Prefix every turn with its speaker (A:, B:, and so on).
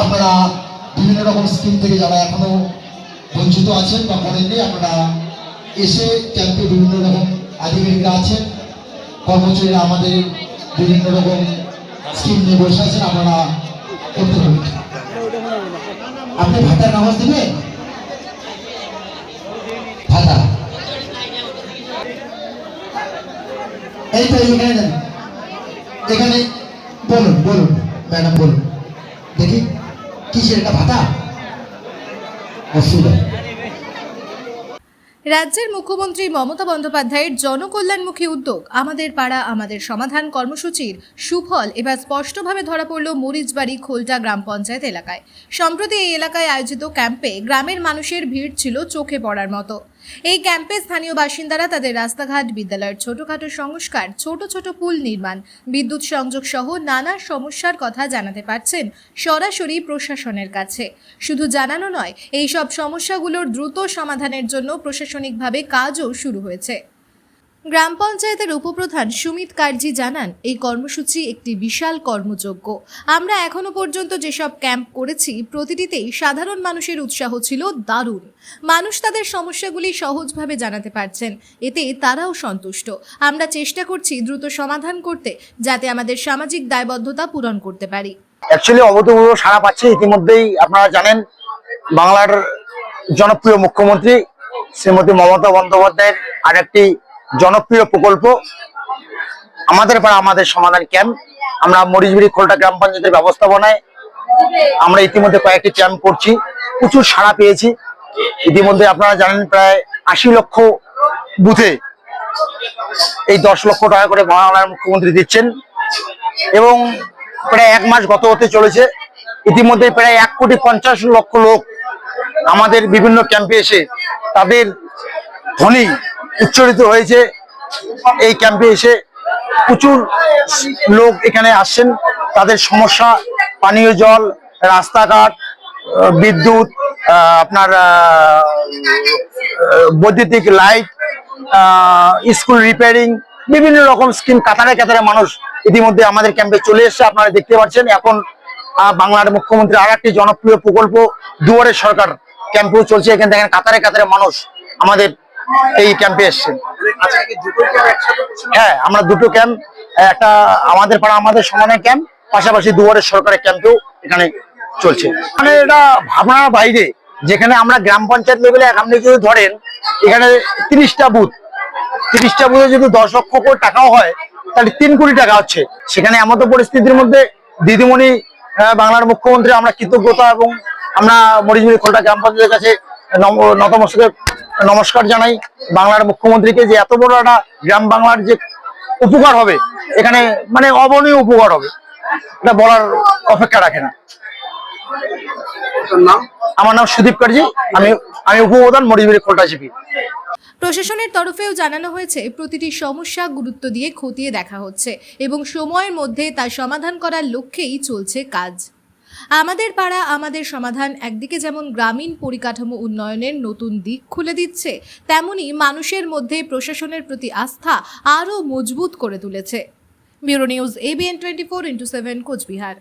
A: আপনারা বিভিন্ন রকম স্কিম থেকে যারা এখনও বঞ্চিত আছেন বা করেননি আপনারা এসে ক্যাম্পে বিভিন্ন রকম আধিকারিকরা আছেন, কর্মচারীরা আমাদের বিভিন্ন রকম স্কিম নিয়ে বসে আছেন, আপনারা করতে পারবেন আপনি ভাতার নামাজ দিবেন? ভাতা? এই তো এখানে এখানে বলুন বলুন, ম্যাডাম বলুন। দেখি।
B: রাজ্যের মুখ্যমন্ত্রী মমতা বন্দ্যোপাধ্যায়ের জনকল্যাণমুখী উদ্যোগ, আমাদের পাড়া, আমাদের সমাধান কর্মসূচির সুফল এবার স্পষ্টভাবে ধরা পড়ল মরিচবাড়ি খোলটা গ্রাম পঞ্চায়েত এলাকায়। সম্প্রতি এই এলাকায় আয়োজিত ক্যাম্পে গ্রামের মানুষের ভিড় ছিল চোখে পড়ার মতো। এই ক্যাম্পে স্থানীয় বাসিন্দারা তাদের রাস্তাঘাট, বিদ্যালয়ের ছোটখাটো সংস্কার, ছোট ছোট পুল নির্মাণ, বিদ্যুৎ সংযোগ সহ নানা সমস্যার কথা জানাতে পারছেন সরাসরি প্রশাসনের কাছে। শুধু জানানো নয় এই সব সমস্যাগুলোর দ্রুত সমাধানের জন্য প্রশাসনিকভাবে কাজও শুরু হয়েছে। গ্রাম পঞ্চায়েতের উপপ্রধান সুমিত কার্জি জানান, এই কর্মসূচি একটি বিশাল কর্মযজ্ঞ। আমরা এখনও পর্যন্ত যেসব ক্যাম্প করেছি, প্রতিটিতেই সাধারণ মানুষের উৎসাহ ছিল দারুণ। মানুষ তাদের সমস্যাগুলি সহজভাবে জানাতে পারছেন, এতে তারাও সন্তুষ্ট। আমরা চেষ্টা করছি দ্রুত সমাধান করতে, যাতে আমাদের সামাজিক দায়বদ্ধতা পূরণ করতে পারি।
C: সাড়া পাচ্ছে ইতিমধ্যেই। আপনারা জানেন, বাংলার জনপ্রিয় মুখ্যমন্ত্রী শ্রীমতী মমতা বন্দ্যোপাধ্যায়ের আর একটি জনপ্রিয় প্রকল্প। আমাদের পাড়া, আমাদের সমাধান ক্যাম্প। আমরা মরিচবিড়ি খোলটা গ্রাম পঞ্চায়েতের ব্যবস্থাপনায় আমরা ইতিমধ্যে কয়েকটি ক্যাম্প করছি। প্রচুর সাড়া পেয়েছি। ইতিমধ্যে আপনারা জানেন প্রায় আশি লক্ষ বুথে এই দশ লক্ষ টাকা করে বাংলার মুখ্যমন্ত্রী দিচ্ছেন। এবং প্রায় এক মাস গত হতে চলেছে। ইতিমধ্যে প্রায় এক কোটি পঞ্চাশ লক্ষ লোক আমাদের বিভিন্ন ক্যাম্পে এসে তাদের ধ্বনি উচ্চারিত হয়েছে। এই ক্যাম্পে এসে প্রচুর লোক এখানে আসছেন। তাদের সমস্যা, পানীয় জল, রাস্তাঘাট বিদ্যুৎ আপনার বৈদ্যুতিক লাইট স্কুল রিপেয়ারিং বিভিন্ন রকম স্কিম কাতারে কাতারে মানুষ ইতিমধ্যে আমাদের ক্যাম্পে চলে এসেছে। আপনারা দেখতে পাচ্ছেন, এখন বাংলার মুখ্যমন্ত্রী আর একটি জনপ্রিয় প্রকল্প দুয়ারের সরকার ক্যাম্পেও চলছে। এখানে দেখেন কাতারে কাতারে মানুষ আমাদের এই ক্যাম্পে এসছেন। হ্যাঁ আমরা দুটো ক্যাম্প একটা আমাদের পাড়া আমাদের সমানে ক্যাম্প পাশাপাশি দুয়ারের সরকারের ক্যাম্পেও এখানে চলছে। মানে এটা ভাবনার বাইরে যেখানে আমরা গ্রাম পঞ্চায়েত লেভেলে আপনি যদি ধরেন এখানে তিরিশটা বুথ তিরিশটা বুথে যদি দশ লক্ষ করে টাকাও হয় তাহলে তিন কোটি টাকা হচ্ছে। সেখানে এমন তো পরিস্থিতির মধ্যে দিদিমণি আহ, বাংলার মুখ্যমন্ত্রী আমরা কৃতজ্ঞতা এবং আমরা মরিজুরি খোলটা গ্রাম পঞ্চায়েতের কাছে নতমস্তকে নমস্কার জানাই বাংলার মুখ্যমন্ত্রীকে যে এত বড় একটা গ্রাম বাংলার যে উপকার হবে এখানে মানে অবনীয় উপকার হবে এটা বলার অপেক্ষা রাখে না। আমার নাম সুদীপ কার্জি আমি আমি উপপ্রধান মরিজুরি খোলটা জিপি।
B: প্রশাসনের তরফেও জানানো হয়েছে প্রতিটি সমস্যা গুরুত্ব দিয়ে খতিয়ে দেখা হচ্ছে এবং সময়ের মধ্যে তা সমাধান করার লক্ষ্যেই চলছে কাজ। আমাদের পাড়া, আমাদের সমাধান একদিকে যেমন গ্রামীণ পরিকাঠামো উন্নয়নের নতুন দিক খুলে দিচ্ছে, তেমনি মানুষের মধ্যে প্রশাসনের প্রতি আস্থা আরও মজবুত করে তুলেছে। Bureau news ABN twenty four into seven Cooch Behar.